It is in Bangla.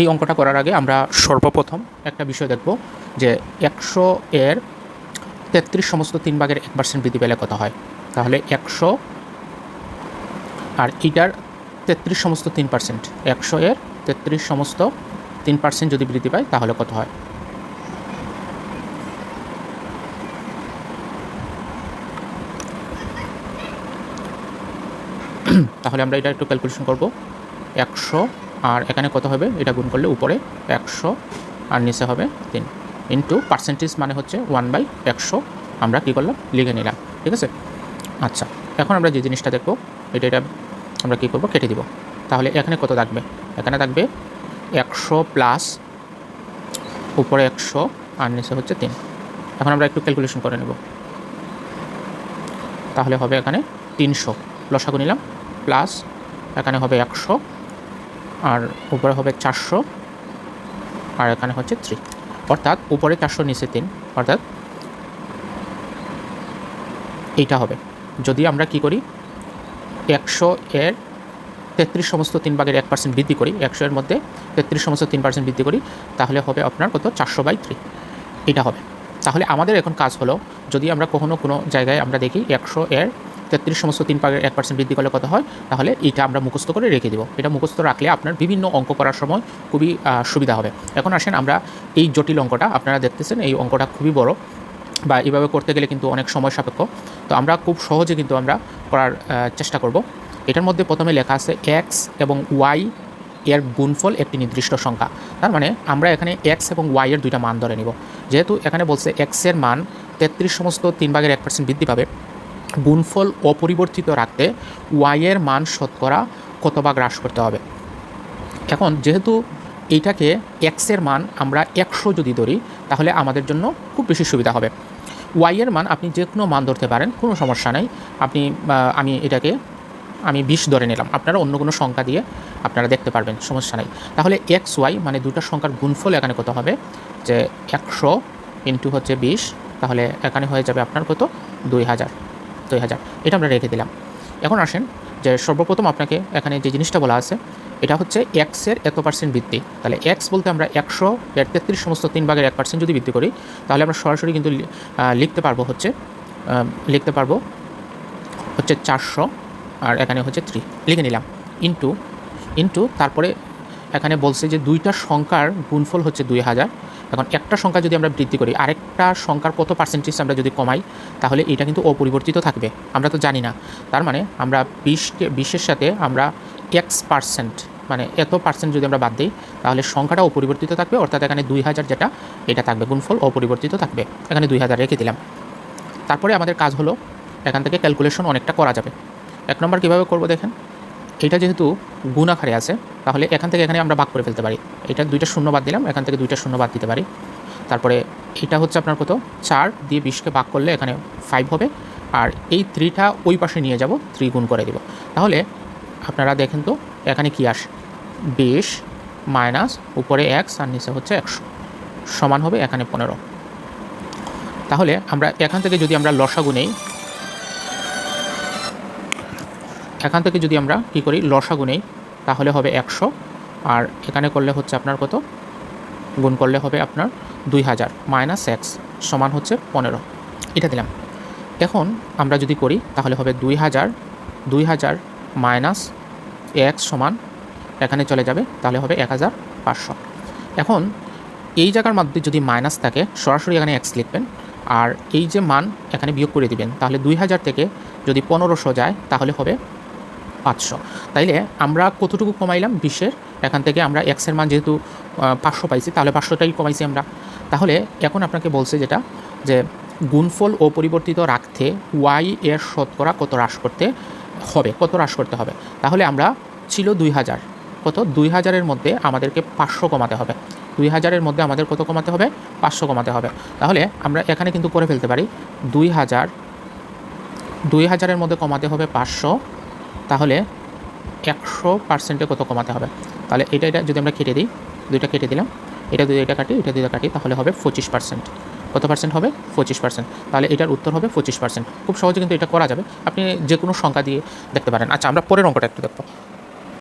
এই অঙ্কটা করার আগে আমরা সর্বপ্রথম একটা বিষয় দেখব যে একশো এর তেত্রিশ সমস্ত তিন ভাগের এক পার্সেন্ট বৃদ্ধি পেলে কত হয়? তাহলে একশো আর এটার তেত্রিশ সমস্ত তিন পার্সেন্ট একশো এর তেত্রিশ সমস্ত তিন পার্সেন্ট যদি বৃদ্ধি পায়, তাহলে কত হয়? তাহলে আমরা এটা একটু ক্যালকুলেশন করব। একশো আর এখানে কত হবে? এটা গুণ করলে উপরে একশো আর নিচে হবে তিন। ইন্টু পার্সেন্টেজ মানে হচ্ছে ওয়ান বাই একশো। আমরা কী করলাম? লিখে নিলাম। ঠিক আছে? আচ্ছা এখন আমরা যে জিনিসটা দেখব, এটা এটা আমরা কী করব? কেটে দিব। তাহলে এখানে কত থাকবে? এখানে থাকবে একশো প্লাস উপরে একশো আর নিচে হচ্ছে তিন। এখন আমরা একটু ক্যালকুলেশন করে নেব। তাহলে হবে এখানে তিনশো। লসাগু নিলাম। প্লাস এখানে হবে একশো। আর উপরে হবে চারশো, আর এখানে হচ্ছে থ্রি। অর্থাৎ উপরে চারশো নিচে তিন, অর্থাৎ এইটা হবে। যদি আমরা কি করি, একশো এর তেত্রিশ সমস্ত তিন ভাগের এক পার্সেন্ট বৃদ্ধি করি, একশো এর মধ্যে তেত্রিশ সমস্ত তিন পার্সেন্ট বৃদ্ধি করি, তাহলে হবে আপনার কত? চারশো বাই থ্রি। এটা হবে। তাহলে আমাদের এখন কাজ হলো, যদি আমরা কখনো কোনো জায়গায় আমরা দেখি একশো এর তেত্রিশ সমস্ত তিন ভাগের এক পার্সেন্ট বৃদ্ধি করলে কত হয়? তাহলে এটা আমরা মুখস্থ করে রেখে দেবো। এটা মুখস্থ রাখলে আপনার বিভিন্ন অঙ্ক করার সময় খুবই সুবিধা হবে। এখন আসেন আমরা এই জটিল অঙ্কটা, আপনারা দেখতেছেন এই অঙ্কটা খুবই বড় বা এইভাবে করতে গেলে কিন্তু অনেক সময় সাপেক্ষ। তো আমরা খুব সহজে কিন্তু আমরা করার চেষ্টা করব। এটার মধ্যে প্রথমে লেখা আছে এক্স এবং ওয়াই এর গুণফল একটি নির্দিষ্ট সংখ্যা। তার মানে আমরা এখানে এক্স এবং ওয়াই এর দুইটা মান ধরে নিব। যেহেতু এখানে বলছে এক্সের মান তেত্রিশ সমস্ত তিন ভাগের এক পার্সেন্ট বৃদ্ধি পাবে গুণফল অপরিবর্তিত রাখতে ওয়াইয়ের মান শতকরা কত ভাগ হ্রাস করতে হবে? এখন যেহেতু এইটাকে এক্সের মান আমরা একশো যদি ধরি, তাহলে আমাদের জন্য খুব বেশি সুবিধা হবে। ওয়াইয়ের মান আপনি যে কোনো মান ধরতে পারেন, কোনো সমস্যা নেই। আপনি আমি এটাকে, আমি বিশ ধরে নিলাম। আপনারা অন্য কোনো সংখ্যা দিয়ে আপনারা দেখতে পারবেন, সমস্যা নেই। তাহলে এক্স ওয়াই মানে দুটা সংখ্যার গুণফল এখানে কত হবে? যে একশো ইন্টু হচ্ছে বিশ, তাহলে এখানে হয়ে যাবে আপনার কত? দুই হাজার। দুই হাজার। এটা আমরা রেখে দিলাম। এখন আসেন যে সর্বপ্রথম আপনাকে এখানে যে জিনিসটা বলা আছে, এটা হচ্ছে এক্সের এত পার্সেন্ট বৃদ্ধি। তাহলে এক্স বলতে আমরা একশো এর তেত্রিশ সমস্ত তিন ভাগের এক পার্সেন্ট যদি বৃদ্ধি করি, তাহলে আমরা সরাসরি কিন্তু লিখতে পারব হচ্ছে লিখতে পারব হচ্ছে চারশো আর এখানে হচ্ছে থ্রি লিখে নিলাম। ইন্টু ইন্টু তারপরে এখানে বলছে যে দুইটা সংখ্যার গুণফল হচ্ছে দুই হাজার। এখন একটা সংখ্যা যদি আমরা বৃদ্ধি করি, আরেকটা সংখ্যার কত পার্সেন্টেজ আমরা যদি কমাই, তাহলে এটা কিন্তু অপরিবর্তিত থাকবে। আমরা তো জানি না। তার মানে আমরা বিশকে, বিশের সাথে আমরা এক্স পার্সেন্ট মানে এত পার্সেন্ট যদি আমরা বাদ দিই, তাহলে সংখ্যাটা অপরিবর্তিত থাকবে, অর্থাৎ এখানে দুই হাজার যেটা, এটা থাকবে গুণফল অপরিবর্তিত থাকবে। এখানে দুই হাজার রেখে দিলাম। তারপরে আমাদের কাজ হলো, এখান থেকে ক্যালকুলেশন অনেকটা করা যাবে। এক নম্বর কীভাবে করব দেখেন? এটা যেহেতু গুণ আকারে আছে, তাহলে এখান থেকে এখানে আমরা ভাগ করে ফেলতে পারি। এটা দুইটা শূন্য বাদ দিলাম, এখান থেকে দুইটা শূন্য বাদ দিতে পারি। তারপরে এটা হচ্ছে আপনার কত? চার দিয়ে বিশকে ভাগ করলে এখানে ফাইভ হবে। আর এই থ্রিটা ওই পাশে নিয়ে যাব থ্রি গুণ করে দিব। তাহলে আপনারা দেখেন তো, এখানে কি আসে বিশ মাইনাস উপরে এক্স আর নিচে হচ্ছে একশো। সমান হবে এখানে পনেরো। তাহলে আমরা এখান থেকে যদি আমরা লসাগু নেই এখান থেকে যদি আমরা কী করি, লসাগু নেই, তাহলে হবে একশো। আর এখানে করলে হচ্ছে আপনার কত? গুণ করলে হবে আপনার দুই হাজার, মাইনাস এক্স সমান হচ্ছে পনেরো। এটা দিলাম। এখন আমরা যদি করি, তাহলে হবে দুই হাজার দুই হাজার মাইনাস এক্স সমান, এখানে চলে যাবে, তাহলে হবে এক হাজার পাঁচশো। এখন এই জায়গার মধ্যে যদি মাইনাস থাকে, সরাসরি এখানে এক্স লিখবেন, আর এই যে মান এখানে বিয়োগ করে দিবেন, তাহলে দুই হাজার থেকে যদি পনেরোশো যায়, তাহলে হবে পাঁচশো। তাইলে আমরা কতটুকু কমাইলাম বিশের? এখান থেকে আমরা এক্সের মান যেহেতু পাঁচশো পাইছি, তাহলে পাঁচশোটাই কমাইছি আমরা। তাহলে এখন আপনাকে বলছে যেটা, যে গুণফল অপরিবর্তিত রাখতে ওয়াই এর শতকরা কত হ্রাস করতে হবে, কত হ্রাস করতে হবে? তাহলে আমরা ছিল দুই হাজার। কত? দুই হাজারের মধ্যে আমাদেরকে পাঁচশো কমাতে হবে। দুই হাজারের মধ্যে আমাদের কত কমাতে হবে? পাঁচশো কমাতে হবে। তাহলে আমরা এখানে কিন্তু করে ফেলতে পারি, দুই হাজার, দুই হাজারের মধ্যে কমাতে হবে পাঁচশো। তাহলে একশো পার্সেন্টে কত কমাতে হবে? তাহলে এটা এটা যদি আমরা কেটে দিই, দুইটা কেটে দিলাম, এটা দুই এটা কাটি, এটা দুইটা কাটি, তাহলে হবে পঁচিশ পার্সেন্ট কত পার্সেন্ট হবে? পঁচিশ পার্সেন্ট তাহলে এটার উত্তর হবে পঁচিশ পার্সেন্ট খুব সহজে কিন্তু এটা করা যাবে। আপনি যে কোনো সংখ্যা দিয়ে দেখতে পারেন। আচ্ছা আমরা পরের অঙ্কটা একটু দেখব।